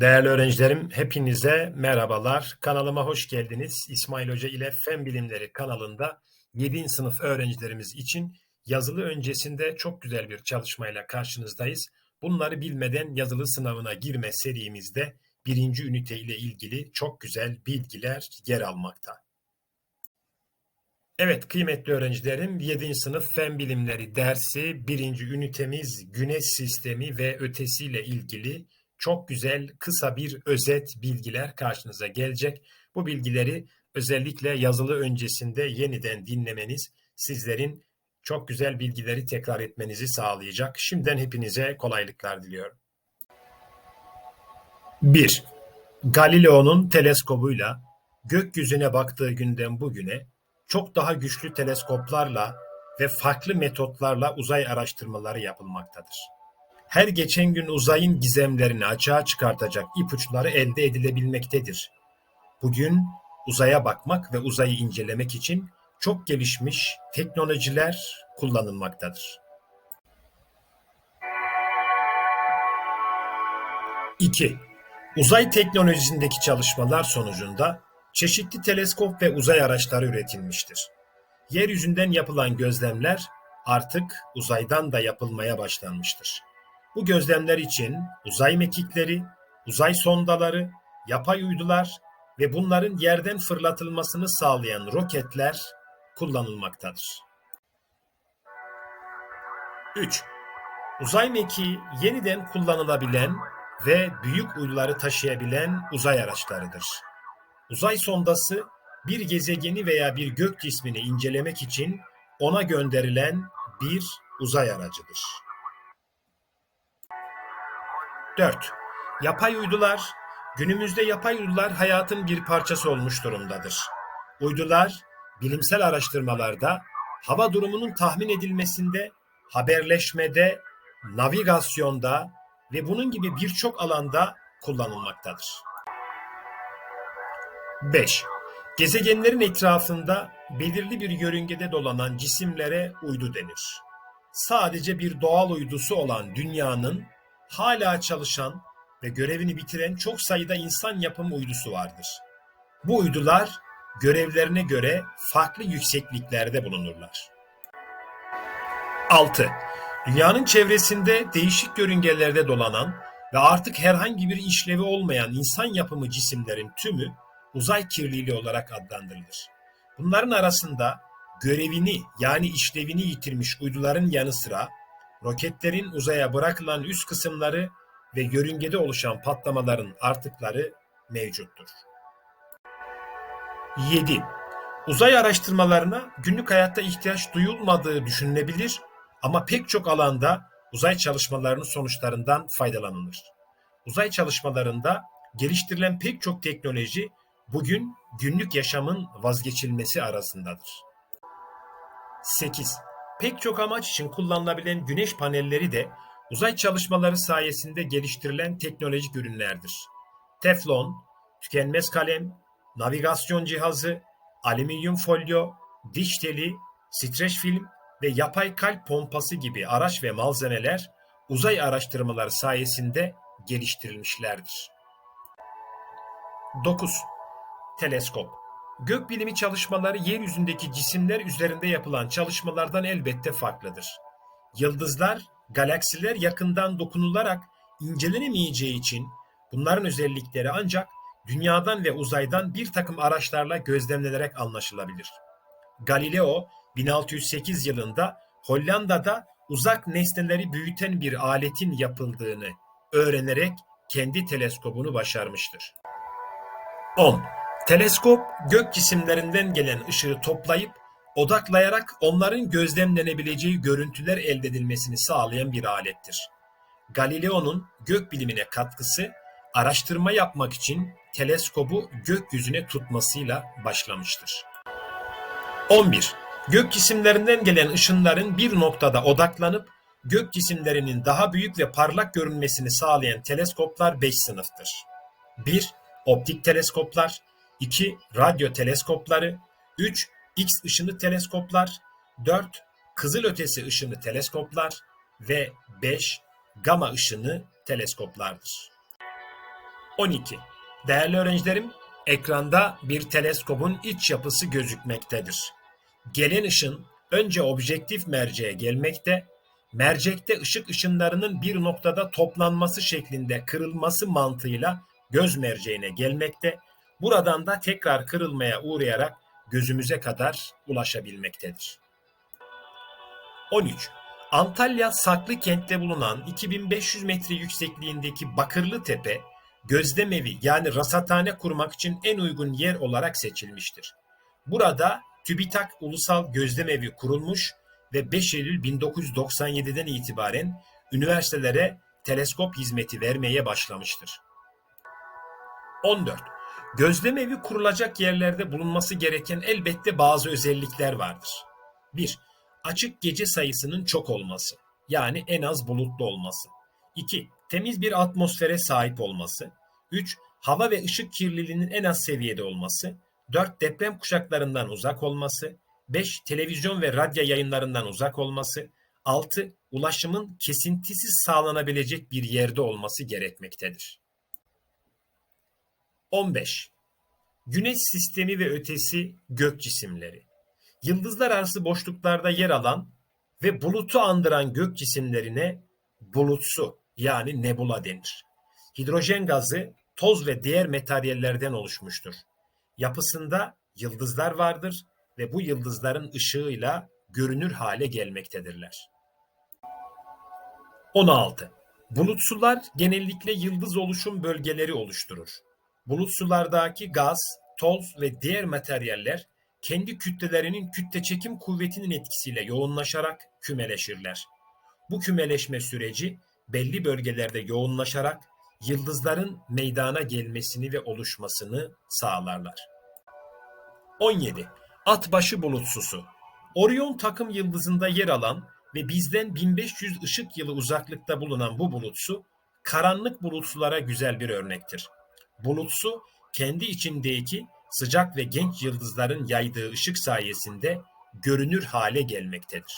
Değerli öğrencilerim, hepinize merhabalar. Kanalıma hoş geldiniz. İsmail Hoca ile Fen Bilimleri kanalında 7. sınıf öğrencilerimiz için yazılı öncesinde çok güzel bir çalışmayla karşınızdayız. Bunları bilmeden yazılı sınavına girme serimizde birinci ünite ile ilgili çok güzel bilgiler yer almakta. Evet kıymetli öğrencilerim 7. sınıf Fen Bilimleri dersi birinci ünitemiz Güneş Sistemi ve ötesiyle ilgili çok güzel kısa bir özet bilgiler karşınıza gelecek. Bu bilgileri özellikle yazılı öncesinde yeniden dinlemeniz sizlerin çok güzel bilgileri tekrar etmenizi sağlayacak. Şimdiden hepinize kolaylıklar diliyorum. 1. Galileo'nun teleskobuyla gökyüzüne baktığı günden bugüne çok daha güçlü teleskoplarla ve farklı metotlarla uzay araştırmaları yapılmaktadır her geçen gün uzayın gizemlerini açığa çıkartacak ipuçları elde edilebilmektedir. Bugün uzaya bakmak ve uzayı incelemek için çok gelişmiş teknolojiler kullanılmaktadır. 2. Uzay teknolojisindeki çalışmalar sonucunda çeşitli teleskop ve uzay araçları üretilmiştir. Yeryüzünden yapılan gözlemler artık uzaydan da yapılmaya başlanmıştır. Bu gözlemler için uzay mekikleri, uzay sondaları, yapay uydular ve bunların yerden fırlatılmasını sağlayan roketler kullanılmaktadır. 3. Uzay mekiği yeniden kullanılabilen ve büyük uyduları taşıyabilen uzay araçlarıdır. Uzay sondası bir gezegeni veya bir gök cismini incelemek için ona gönderilen bir uzay aracıdır. 4. Yapay uydular Günümüzde yapay uydular hayatın bir parçası olmuş durumdadır. Uydular bilimsel araştırmalarda, hava durumunun tahmin edilmesinde, haberleşmede, navigasyonda ve bunun gibi birçok alanda kullanılmaktadır. 5. Gezegenlerin etrafında belirli bir yörüngede dolanan cisimlere uydu denir. Sadece bir doğal uydusu olan dünyanın hala çalışan ve görevini bitiren çok sayıda insan yapımı uydusu vardır. Bu uydular görevlerine göre farklı yüksekliklerde bulunurlar. 6. Dünyanın çevresinde değişik yörüngelerde dolanan ve artık herhangi bir işlevi olmayan insan yapımı cisimlerin tümü uzay kirliliği olarak adlandırılır. Bunların arasında görevini yani işlevini yitirmiş uyduların yanı sıra roketlerin uzaya bırakılan üst kısımları ve yörüngede oluşan patlamaların artıkları mevcuttur. 7. Uzay araştırmalarına günlük hayatta ihtiyaç duyulmadığı düşünülebilir ama pek çok alanda uzay çalışmalarının sonuçlarından faydalanılır. Uzay çalışmalarında geliştirilen pek çok teknoloji bugün günlük yaşamın vazgeçilmesi arasındadır. 8. Pek çok amaç için kullanılabilen güneş panelleri de uzay çalışmaları sayesinde geliştirilen teknolojik ürünlerdir. Teflon, tükenmez kalem, navigasyon cihazı, alüminyum folyo, diş teli, streç film ve yapay kalp pompası gibi araç ve malzemeler uzay araştırmaları sayesinde geliştirilmişlerdir. 9. Teleskop Gökbilimi çalışmaları yeryüzündeki cisimler üzerinde yapılan çalışmalardan elbette farklıdır. Yıldızlar, galaksiler yakından dokunularak incelenemeyeceği için bunların özellikleri ancak dünyadan ve uzaydan bir takım araçlarla gözlemlenerek anlaşılabilir. Galileo 1608 yılında Hollanda'da uzak nesneleri büyüten bir aletin yapıldığını öğrenerek kendi teleskobunu başarmıştır. 10. Teleskop gök cisimlerinden gelen ışığı toplayıp odaklayarak onların gözlemlenebileceği görüntüler elde edilmesini sağlayan bir alettir. Galileo'nun gök bilimine katkısı araştırma yapmak için teleskobu gökyüzüne tutmasıyla başlamıştır. 11. Gök cisimlerinden gelen ışınların bir noktada odaklanıp gök cisimlerinin daha büyük ve parlak görünmesini sağlayan teleskoplar 5 sınıftır. 1. Optik teleskoplar 2. Radyo teleskopları 3. X ışını teleskoplar 4. Kızılötesi ışını teleskoplar ve 5. Gama ışını teleskoplardır. 12. Değerli öğrencilerim, ekranda bir teleskopun iç yapısı gözükmektedir. Gelen ışın önce objektif merceğe gelmekte, mercekte ışık ışınlarının bir noktada toplanması şeklinde kırılması mantığıyla göz merceğine gelmekte, buradan da tekrar kırılmaya uğrayarak gözümüze kadar ulaşabilmektedir. 13. Antalya Saklı kentte bulunan 2500 metre yüksekliğindeki Bakırlı Tepe, gözlemevi yani rasathane kurmak için en uygun yer olarak seçilmiştir. Burada TÜBİTAK Ulusal Gözlemevi kurulmuş ve 5 Eylül 1997'den itibaren üniversitelere teleskop hizmeti vermeye başlamıştır. 14. Gözlemevi kurulacak yerlerde bulunması gereken elbette bazı özellikler vardır. 1. Açık gece sayısının çok olması. Yani en az bulutlu olması. 2. Temiz bir atmosfere sahip olması. 3. Hava ve ışık kirliliğinin en az seviyede olması. 4. Deprem kuşaklarından uzak olması. 5. Televizyon ve radyo yayınlarından uzak olması. 6. Ulaşımın kesintisiz sağlanabilecek bir yerde olması gerekmektedir. 15. Güneş sistemi ve ötesi gök cisimleri. Yıldızlar arası boşluklarda yer alan ve bulutu andıran gök cisimlerine bulutsu yani nebula denir. Hidrojen gazı toz ve diğer materyallerden oluşmuştur. Yapısında yıldızlar vardır ve bu yıldızların ışığıyla görünür hale gelmektedirler. 16. Bulutsular genellikle yıldız oluşum bölgeleri oluşturur. Bulutsulardaki gaz, toz ve diğer materyaller kendi kütlelerinin kütle çekim kuvvetinin etkisiyle yoğunlaşarak kümeleşirler. Bu kümeleşme süreci belli bölgelerde yoğunlaşarak yıldızların meydana gelmesini ve oluşmasını sağlarlar. 17. Atbaşı bulutsusu. Orion takım yıldızında yer alan ve bizden 1500 ışık yılı uzaklıkta bulunan bu bulutsu karanlık bulutsulara güzel bir örnektir. Bulutsu kendi içindeki sıcak ve genç yıldızların yaydığı ışık sayesinde görünür hale gelmektedir.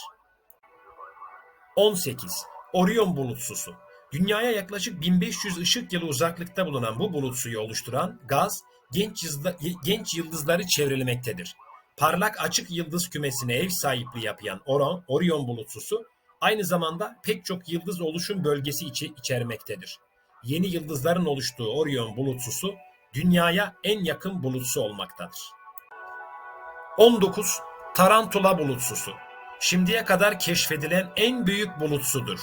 18. Orion bulutsusu. Dünyaya yaklaşık 1500 ışık yılı uzaklıkta bulunan bu bulutsuyu oluşturan gaz genç, yıldızla, genç yıldızları çevrelemektedir. Parlak açık yıldız kümesine ev sahipliği yapan Orion, Orion bulutsusu aynı zamanda pek çok yıldız oluşum bölgesi içi, içermektedir. Yeni yıldızların oluştuğu Orion bulutsusu dünyaya en yakın bulutsu olmaktadır. 19. Tarantula bulutsusu. Şimdiye kadar keşfedilen en büyük bulutsudur.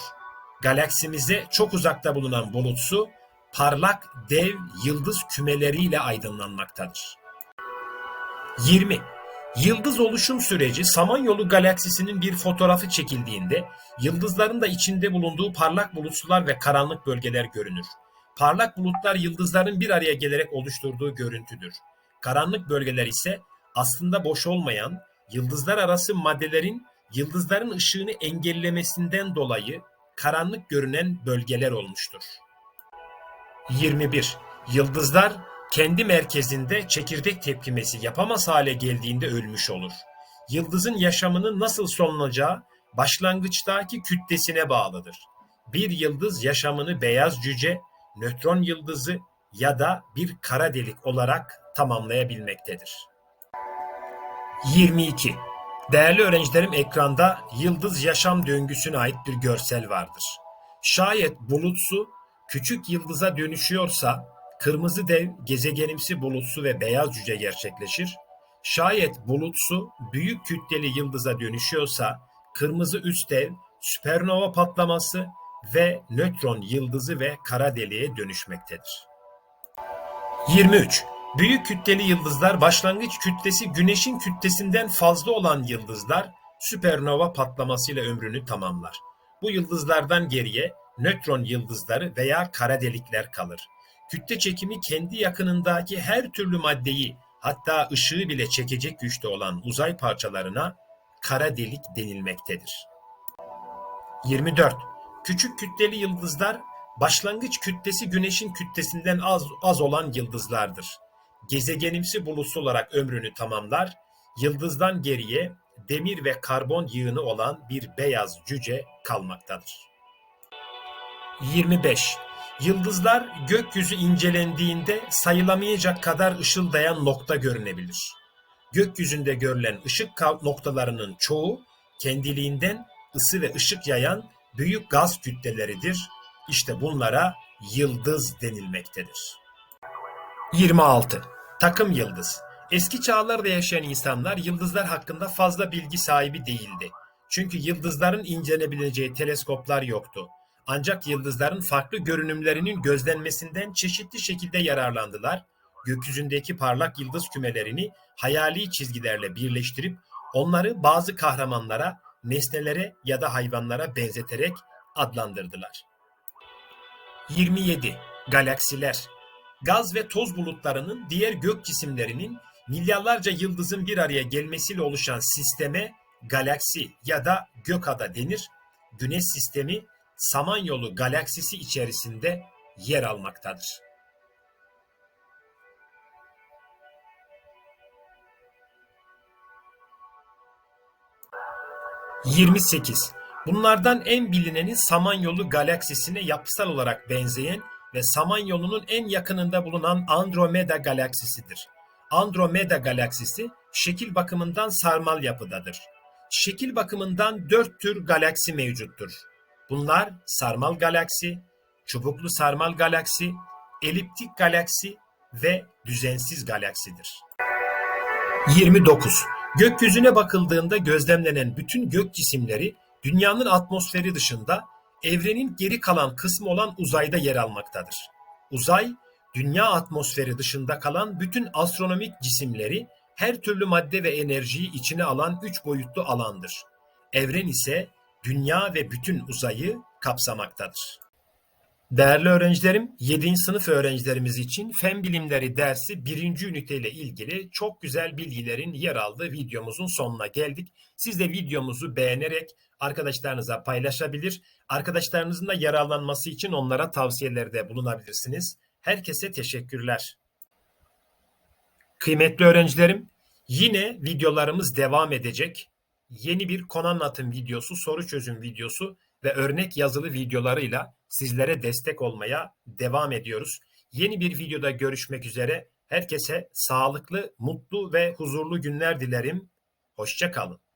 Galaksimize çok uzakta bulunan bulutsu parlak dev yıldız kümeleriyle aydınlanmaktadır. 20. Yıldız oluşum süreci Samanyolu galaksisinin bir fotoğrafı çekildiğinde yıldızların da içinde bulunduğu parlak bulutsular ve karanlık bölgeler görünür. Parlak bulutlar yıldızların bir araya gelerek oluşturduğu görüntüdür. Karanlık bölgeler ise aslında boş olmayan, yıldızlar arası maddelerin yıldızların ışığını engellemesinden dolayı karanlık görünen bölgeler olmuştur. 21. Yıldızlar kendi merkezinde çekirdek tepkimesi yapamaz hale geldiğinde ölmüş olur. Yıldızın yaşamının nasıl sonlanacağı başlangıçtaki kütlesine bağlıdır. Bir yıldız yaşamını beyaz cüce, nötron yıldızı ya da bir kara delik olarak tamamlayabilmektedir. 22. Değerli öğrencilerim ekranda yıldız yaşam döngüsüne ait bir görsel vardır. Şayet bulutsu küçük yıldıza dönüşüyorsa kırmızı dev gezegenimsi bulutsu ve beyaz cüce gerçekleşir. Şayet bulutsu büyük kütleli yıldıza dönüşüyorsa kırmızı üst dev süpernova patlaması ve nötron yıldızı ve kara deliğe dönüşmektedir. 23. Büyük kütleli yıldızlar başlangıç kütlesi güneşin kütlesinden fazla olan yıldızlar süpernova patlamasıyla ömrünü tamamlar. Bu yıldızlardan geriye nötron yıldızları veya kara delikler kalır. Kütle çekimi kendi yakınındaki her türlü maddeyi hatta ışığı bile çekecek güçte olan uzay parçalarına kara delik denilmektedir. 24. Küçük kütleli yıldızlar başlangıç kütlesi güneşin kütlesinden az, az olan yıldızlardır. Gezegenimsi bulutsuz olarak ömrünü tamamlar, yıldızdan geriye demir ve karbon yığını olan bir beyaz cüce kalmaktadır. 25. Yıldızlar gökyüzü incelendiğinde sayılamayacak kadar ışıldayan nokta görünebilir. Gökyüzünde görülen ışık noktalarının çoğu kendiliğinden ısı ve ışık yayan büyük gaz kütleleridir. İşte bunlara yıldız denilmektedir. 26. Takım yıldız. Eski çağlarda yaşayan insanlar yıldızlar hakkında fazla bilgi sahibi değildi. Çünkü yıldızların incelenebileceği teleskoplar yoktu. Ancak yıldızların farklı görünümlerinin gözlenmesinden çeşitli şekilde yararlandılar. Gökyüzündeki parlak yıldız kümelerini hayali çizgilerle birleştirip onları bazı kahramanlara, nesnelere ya da hayvanlara benzeterek adlandırdılar. 27. Galaksiler Gaz ve toz bulutlarının diğer gök cisimlerinin milyarlarca yıldızın bir araya gelmesiyle oluşan sisteme galaksi ya da gökada denir. Güneş sistemi Samanyolu galaksisi içerisinde yer almaktadır. ...28. Bunlardan en bilineni Samanyolu galaksisine yapısal olarak benzeyen ve Samanyolu'nun en yakınında bulunan Andromeda galaksisidir. Andromeda galaksisi şekil bakımından sarmal yapıdadır. Şekil bakımından dört tür galaksi mevcuttur. Bunlar sarmal galaksi, çubuklu sarmal galaksi, eliptik galaksi ve düzensiz galaksidir. 29. Gökyüzüne bakıldığında gözlemlenen bütün gök cisimleri dünyanın atmosferi dışında evrenin geri kalan kısmı olan uzayda yer almaktadır. Uzay, dünya atmosferi dışında kalan bütün astronomik cisimleri, her türlü madde ve enerjiyi içine alan üç boyutlu alandır. Evren ise dünya ve bütün uzayı kapsamaktadır. Değerli öğrencilerim, 7. sınıf öğrencilerimiz için Fen Bilimleri dersi 1. ünite ile ilgili çok güzel bilgilerin yer aldığı videomuzun sonuna geldik. Siz de videomuzu beğenerek arkadaşlarınıza paylaşabilir, arkadaşlarınızın da yararlanması için onlara tavsiyelerde bulunabilirsiniz. Herkese teşekkürler. Kıymetli öğrencilerim, yine videolarımız devam edecek. Yeni bir konu anlatım videosu, soru çözüm videosu ve örnek yazılı videolarıyla sizlere destek olmaya devam ediyoruz. Yeni bir videoda görüşmek üzere. Herkese sağlıklı, mutlu ve huzurlu günler dilerim. Hoşça kalın.